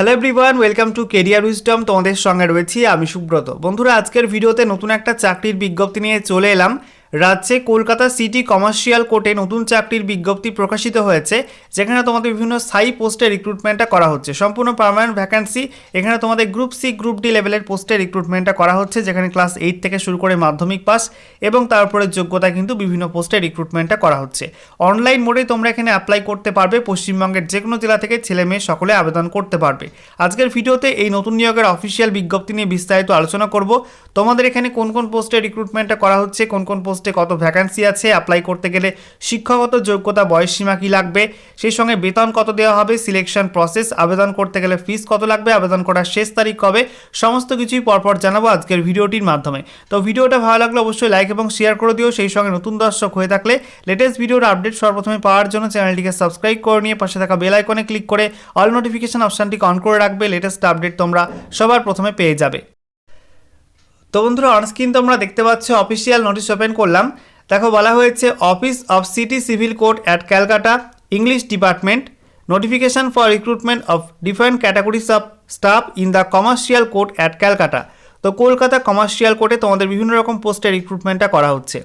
Hello everyone welcome to Career Wisdom তোমাদের সঙ্গে রয়েছি, আমি সুব্রত। বন্ধুরা, আজকের ভিডিওতে নতুন একটা চাকরির বিজ্ঞপ্তি নিয়ে চলে এলাম। রাজ্যে কলকাতা সিটি কমার্শিয়াল কোর্টে নতুন চাকরির বিজ্ঞপ্তি প্রকাশিত হয়েছে, যেখানে তোমাদের বিভিন্ন স্থায়ী পোস্টে রিক্রুটমেন্টটা করা হচ্ছে। সম্পূর্ণ পার্মানেন্ট ভ্যাকান্সি এখানে তোমাদের গ্রুপ সি গ্রুপ ডি লেভেলের পোস্টে রিক্রুটমেন্টটা করা হচ্ছে, যেখানে ক্লাস এইট থেকে শুরু করে মাধ্যমিক পাস এবং তারপরে যোগ্যতা কিন্তু বিভিন্ন পোস্টে রিক্রুটমেন্টটা করা হচ্ছে। অনলাইন মোডে তোমরা এখানে অ্যাপ্লাই করতে পারবে, পশ্চিমবঙ্গের যে কোনো জেলা থেকে ছেলে মেয়ে সকলে আবেদন করতে পারবে। আজকের ভিডিওতে এই নতুন নিয়োগের অফিসিয়াল বিজ্ঞপ্তি নিয়ে বিস্তারিত আলোচনা করব। তোমাদের এখানে কোন কোন পোস্টে রিক্রুটমেন্টটা করা হচ্ছে, কোন কোন পোস্টে কত ভ্যাকান্সি আছে অ্যাপ্লাই করতে গেলে শিক্ষাগত যোগ্যতা বয়সসীমা কী লাগবে, সেই সঙ্গে বেতন কত দেওয়া হবে সিলেকশন প্রসেস আবেদন করতে গেলে ফিস কত লাগবে, আবেদন করার শেষ তারিখ কবে, সমস্ত কিছুই পরপর জানাব আজকের ভিডিওটির মাধ্যমে। তো ভিডিওটা ভালো লাগলে অবশ্যই লাইক এবং শেয়ার করে দিও, সেই সঙ্গে নতুন দর্শক হয়ে থাকলে লেটেস্ট ভিডিওর আপডেট সর্বপ্রথমে পাওয়ার জন্য চ্যানেলটিকে সাবস্ক্রাইব করে নিয়ে পাশে থাকা বেল আইকনে ক্লিক করে অল নোটিফিকেশন অপশানটিকে অন করে রাখবে লেটেস্ট আপডেট তোমরা সবার প্রথমে পেয়ে যাবে। তো বন্ধুরা অনস্ক্রিন তোমরা দেখতে পাচ্ছ অফিসিয়াল নোটিশ ওপেন করলাম। দেখো, বলা হয়েছে office of city civil court at Calcutta English department notification for recruitment of different categories of staff in the commercial court at Calcutta তো কলকাতা কমার্শিয়াল কোর্টে তোমাদের বিভিন্ন রকম পোস্টে রিক্রুটমেন্টটা করা হচ্ছে।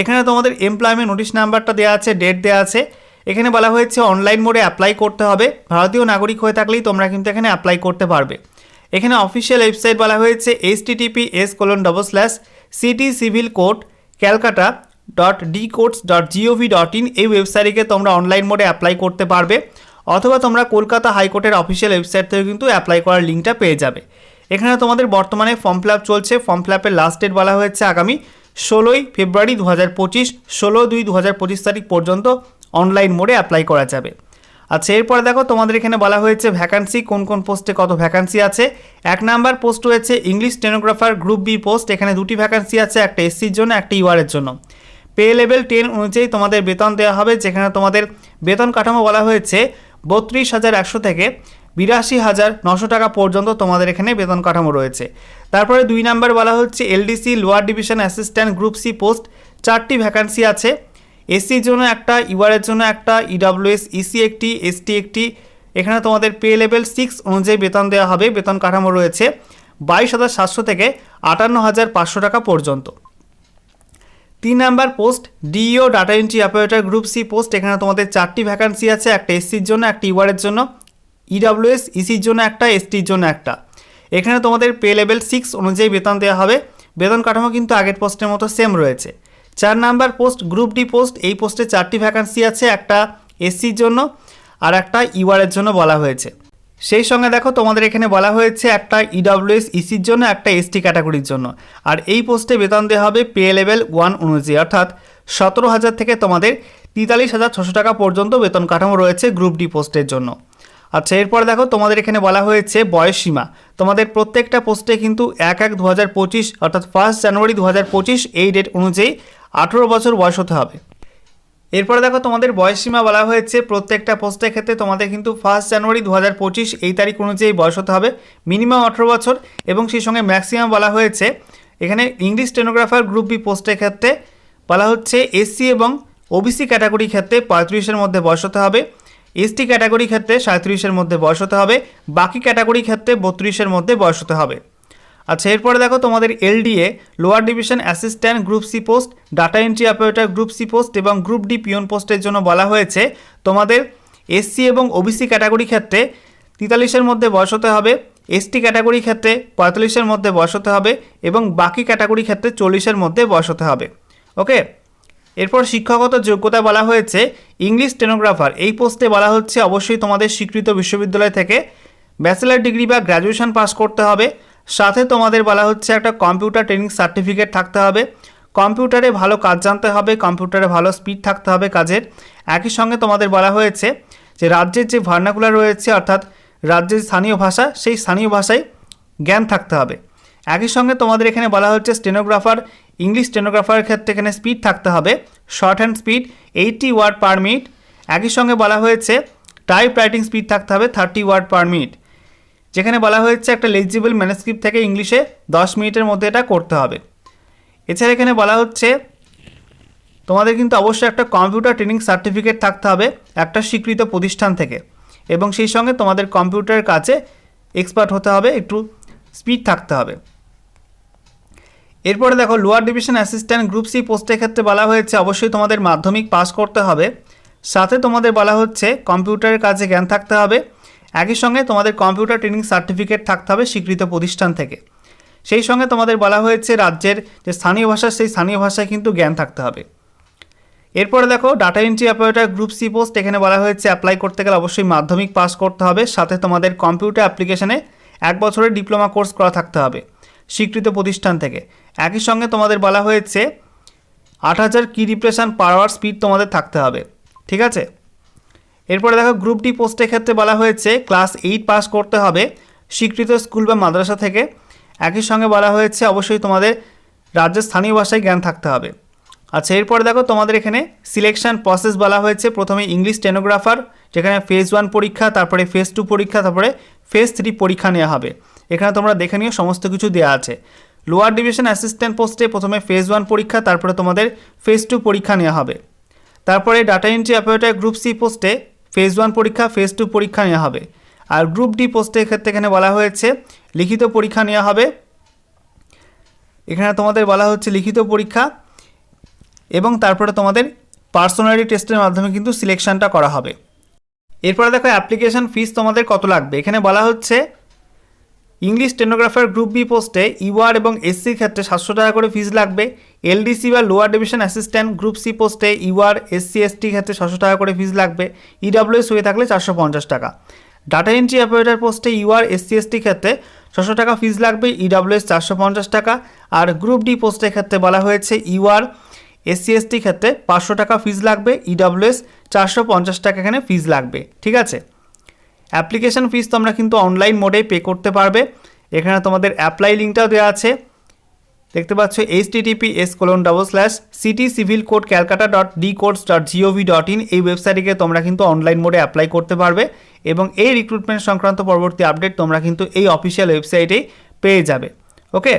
এখানে তোমাদের এমপ্লয়মেন্ট নোটিশ নাম্বারটা দেওয়া আছে ডেট দেওয়া আছে। এখানে বলা হয়েছে অনলাইন মোডে অ্যাপ্লাই করতে হবে। ভারতীয় নাগরিক হয়ে থাকলেই তোমরা কিন্তু এখানে অ্যাপ্লাই করতে পারবে। এখানে অফিসিয়াল ওয়েবসাইট বলা হয়েছে H TTP S colon double slash city civil court Calcutta dot D courts dot GOV dot in এই ওয়েবসাইটে তোমরা অনলাইন মোডে অ্যাপ্লাই করতে পারবে, অথবা তোমরা কলকাতা হাইকোর্টের অফিসিয়াল ওয়েবসাইট থেকে কিন্তু অ্যাপ্লাই করার লিঙ্কটা পেয়ে যাবে। এখানে তোমাদের বর্তমানে ফর্ম ফিল চলছে ফর্ম ফিল লাস্ট ডেট বলা হয়েছে আগামী ষোলোই ফেব্রুয়ারি দু হাজার পঁচিশ, ষোলো দুই দু হাজার পঁচিশ তারিখ পর্যন্ত অনলাইন মোডে অ্যাপ্লাই করা যাবে। আচ্ছা এরপর দেখো, তোমাদের এখানে বলা হয়েছে ভ্যাকান্সি কোন কোন পোস্টে কত ভ্যাকান্সি আছে। এক নাম্বার পোস্ট রয়েছে English stenographer group B post এখানে দুটি ভ্যাকান্সি আছে, একটা এসসির জন্য, একটা ইউআরের জন্য। পে লেভেল টেন অনুযায়ী তোমাদের বেতন দেওয়া হবে, যেখানে তোমাদের বেতন কাঠামো বলা হয়েছে বত্রিশ হাজার একশো থেকে বিরাশি হাজার নশো টাকা পর্যন্ত তোমাদের এখানে বেতন কাঠামো রয়েছে। তারপরে দুই নাম্বার বলা হচ্ছে LDC lower division assistant group C post চারটি ভ্যাকান্সি আছে। এসসির জন্য একটা ইউআরের জন্য একটা ইডাব্লিউএস ইসি একটি এসটি একটি। এখানে তোমাদের পে লেভেল সিক্স অনুযায়ী বেতন দেওয়া হবে। বেতন কাঠামো রয়েছে বাইশ হাজার সাতশো থেকে আটান্ন হাজার পাঁচশো টাকা পর্যন্ত। তিন number post DEO data entry operator group C post. এখানে তোমাদের চারটি ভ্যাকান্সি আছে, একটা এসসির জন্য, একটা ইউআরের জন্য ইডাব্লিউএস ইসির জন্য একটা এসটির জন্য একটা। এখানে তোমাদের পে লেভেল সিক্স অনুযায়ী বেতন দেওয়া হবে। বেতন কাঠামো কিন্তু আগের পোস্টের মতো সেম রয়েছে। চার number post group D post, এই পোস্টে চারটি ভ্যাকান্সি আছে, একটা এসসির জন্য আর একটা ইউআরের জন্য বলা হয়েছে। সেই সঙ্গে দেখো তোমাদের এখানে বলা হয়েছে একটা ইডাব্লিউএস ইসির জন্য, একটা এসটি ক্যাটাগরির জন্য। আর এই পোস্টে বেতন দেওয়া হবে পে লেভেল ওয়ান অনুযায়ী। অর্থাৎ সতেরো হাজার থেকে তোমাদের তেতাল্লিশ হাজার ছশো টাকা পর্যন্ত বেতন কাঠামো রয়েছে গ্রুপ ডি পোস্টের জন্য। আচ্ছা এরপর দেখো, তোমাদের এখানে বলা হয়েছে বয়স সীমা। তোমাদের প্রত্যেকটা পোস্টে কিন্তু এক এক দু অর্থাৎ ফার্স্ট জানুয়ারি দু হাজার পঁচিশ, এই ডেট অনুযায়ী আঠেরো বছর বয়স হতে হবে। এরপরে দেখো, তোমাদের বয়স সীমা বলা হয়েছে, প্রত্যেকটা পোস্টের ক্ষেত্রে তোমাদের কিন্তু ফার্স্ট জানুয়ারি দু হাজার পঁচিশ, এই তারিখ অনুযায়ী বয়স হতে হবে মিনিমাম আঠেরো বছর, এবং সেই সঙ্গে ম্যাক্সিমাম বলা হয়েছে, এখানে ইংলিশ টেনোগ্রাফার গ্রুপ বি পোস্টের ক্ষেত্রে বলা হচ্ছে এসসি এবং ওবিসি ক্যাটাগরির ক্ষেত্রে পঁয়ত্রিশের মধ্যে বয়স হতে হবে। এসটি ক্যাটাগরি ক্ষেত্রে সাঁত্রিশের মধ্যে বয়স হতে হবে, বাকি ক্যাটাগরি ক্ষেত্রে বত্রিশের মধ্যে বয়স হতে হবে। আচ্ছা এরপরে দেখো তোমাদের LDA, lower division assistant, group C post, data entry operator, group C post এবং গ্রুপ ডি পিওন পোস্টের জন্য বলা হয়েছে, তোমাদের এসসি এবং ওবিসি ক্যাটাগরি ক্ষেত্রে তেতাল্লিশের মধ্যে বয়স হতে হবে, এসটি ক্যাটাগরি ক্ষেত্রে পঁয়তাল্লিশের মধ্যে বয়স হতে হবে এবং বাকি ক্যাটাগরি ক্ষেত্রে চল্লিশের মধ্যে বয়স হতে হবে। ওকে? এরপর শিক্ষাগত যোগ্যতা বলা হয়েছে, ইংলিশ স্টেনোগ্রাফার এই পোস্টে বলা হচ্ছে, অবশ্যই তোমাদের স্বীকৃত বিশ্ববিদ্যালয় থেকে ব্যাচেলার ডিগ্রি বা গ্র্যাজুয়েশন পাস করতে হবে। সাথে তোমাদের বলা হচ্ছে, একটা কম্পিউটার ট্রেনিং সার্টিফিকেট থাকতে হবে। কম্পিউটারে ভালো কাজ জানতে হবে, কম্পিউটারে ভালো স্পিড থাকতে হবে কাজের। একই সঙ্গে তোমাদের বলা হয়েছে যে, রাজ্যের যে ভার্নাকুলার রয়েছে, অর্থাৎ রাজ্যের স্থানীয় ভাষা, সেই স্থানীয় ভাষায় জ্ঞান থাকতে হবে। একই সঙ্গে তোমাদের এখানে বলা হচ্ছে স্টেনোগ্রাফার ইংলিশ স্টেনোগ্রাফারের ক্ষেত্রে এখানে স্পিড থাকতে হবে। Shorthand speed eighty word per minute একই সঙ্গে বলা হয়েছে টাইপ রাইটিং স্পিড থাকতে হবে থার্টি ওয়ার্ড পার মিনিট যেখানে বলা হয়েছে একটা লেজিবল ম্যানেস্ক্রিপ্ট থেকে ইংলিশে দশ মিনিটের মধ্যে এটা করতে হবে। এছাড়া এখানে বলা হচ্ছে, তোমাদের কিন্তু অবশ্যই একটা কম্পিউটার ট্রেনিং সার্টিফিকেট থাকতে হবে, একটা স্বীকৃত প্রতিষ্ঠান থেকে। এবং সেই সঙ্গে তোমাদের কম্পিউটারের কাছে এক্সপার্ট হতে হবে, একটু স্পিড থাকতে হবে। এরপরে দেখো lower division assistant group C পোস্টের ক্ষেত্রে বলা হয়েছে, অবশ্যই তোমাদের মাধ্যমিক পাস করতে হবে। সাথে তোমাদের বলা হচ্ছে, কম্পিউটারের কাজে জ্ঞান থাকতে হবে। একই সঙ্গে তোমাদের কম্পিউটার ট্রেনিং সার্টিফিকেট থাকতে হবে স্বীকৃত প্রতিষ্ঠান থেকে। সেই সঙ্গে তোমাদের বলা হয়েছে, রাজ্যের যে স্থানীয় ভাষা, সেই স্থানীয় ভাষায় কিন্তু জ্ঞান থাকতে হবে। এরপরে দেখো data entry operator group C post এখানে বলা হয়েছে অ্যাপ্লাই করতে গেলে অবশ্যই মাধ্যমিক পাস করতে হবে। সাথে তোমাদের কম্পিউটার অ্যাপ্লিকেশনে এক বছরের ডিপ্লোমা কোর্স করা থাকতে হবে। স্বীকৃত প্রতিষ্ঠান থেকে। একই সঙ্গে তোমাদের বলা হয়েছে, আট হাজার কি রিপ্রেশন পাওয়ার স্পিড তোমাদের থাকতে হবে। ঠিক আছে? এরপরে দেখো গ্রুপ ডি পোস্টের ক্ষেত্রে বলা হয়েছে ক্লাস এইট পাস করতে হবে স্বীকৃত স্কুল বা মাদ্রাসা থেকে। একই সঙ্গে বলা হয়েছে, অবশ্যই তোমাদের রাজ্যের স্থানীয় ভাষায় জ্ঞান থাকতে হবে। আচ্ছা এরপরে দেখো, তোমাদের এখানে সিলেকশন প্রসেস বলা হয়েছে। প্রথমে ইংলিশ স্টেনোগ্রাফার যেখানে ফেজ ওয়ান পরীক্ষা, তারপরে ফেজ টু পরীক্ষা, তারপরে ফেজ থ্রি পরীক্ষা নেওয়া হবে। এখানে তোমরা দেখে নিও, সমস্ত কিছু দেওয়া আছে। লোয়ার ডিভিশন অ্যাসিস্ট্যান্ট পোস্টে প্রথমে ফেজ ওয়ান পরীক্ষা, তারপরে তোমাদের ফেজ টু পরীক্ষা নেওয়া হবে। তারপরে data entry operator group C পোস্টে ফেজ ওয়ান পরীক্ষা ফেজ টু পরীক্ষা নেওয়া হবে। আর গ্রুপ ডি পোস্টের ক্ষেত্রে এখানে বলা হয়েছে, লিখিত পরীক্ষা নেওয়া হবে। এখানে তোমাদের বলা হচ্ছে লিখিত পরীক্ষা এবং তারপরে তোমাদের পার্সোনালিটি টেস্টের মাধ্যমে কিন্তু সিলেকশনটা করা হবে। এরপরে দেখো অ্যাপ্লিকেশন ফিস তোমাদের কত লাগবে? এখানে বলা হচ্ছে ইংলিশ স্টেনোগ্রাফার গ্রুপ বি পোস্টে ইউআর এবং এসসির ক্ষেত্রে সাতশো টাকা করে ফিজ লাগবে। এলডিসি বা lower division assistant group C পোস্টে ইউআর এসসি, এসটি ক্ষেত্রে ছশো টাকা করে ফিজ লাগবে। ইডাব্লিউএস হয়ে থাকলে চারশো পঞ্চাশ টাকা। ডাটা এন্ট্রি অপারেটর পোস্টে ইউআর এসসি, এসটি ক্ষেত্রে ছশো টাকা ফিজ লাগবে। ইডাব্লিউএস চারশো পঞ্চাশ টাকা। আর গ্রুপ ডি পোস্টের ক্ষেত্রে বলা হয়েছে ইউআর এসসি, এসটি ক্ষেত্রে পাঁচশো টাকা ফিজ লাগবে। ইডাব্লিউএস চারশো পঞ্চাশ টাকা এখানে ফিজ লাগবে। ঠিক আছে? অ্যাপ্লিকেশন ফিস তোমরা কিন্তু অনলাইন মোডে পে করতে পারবে। এখানে তোমাদের অ্যাপ্লাই লিঙ্কটাও দেওয়া আছে। দেখতে পাচ্ছ H TTP S colon double slash city civil court Calcutta dot D courts dot GOV dot in এই ওয়েবসাইটে তোমরা কিন্তু অনলাইন মোডে অ্যাপ্লাই করতে পারবে এবং এই রিক্রুটমেন্ট সংক্রান্ত পরবর্তী আপডেট তোমরা কিন্তু এই অফিসিয়াল ওয়েবসাইটেই পেয়ে যাবে। ওকে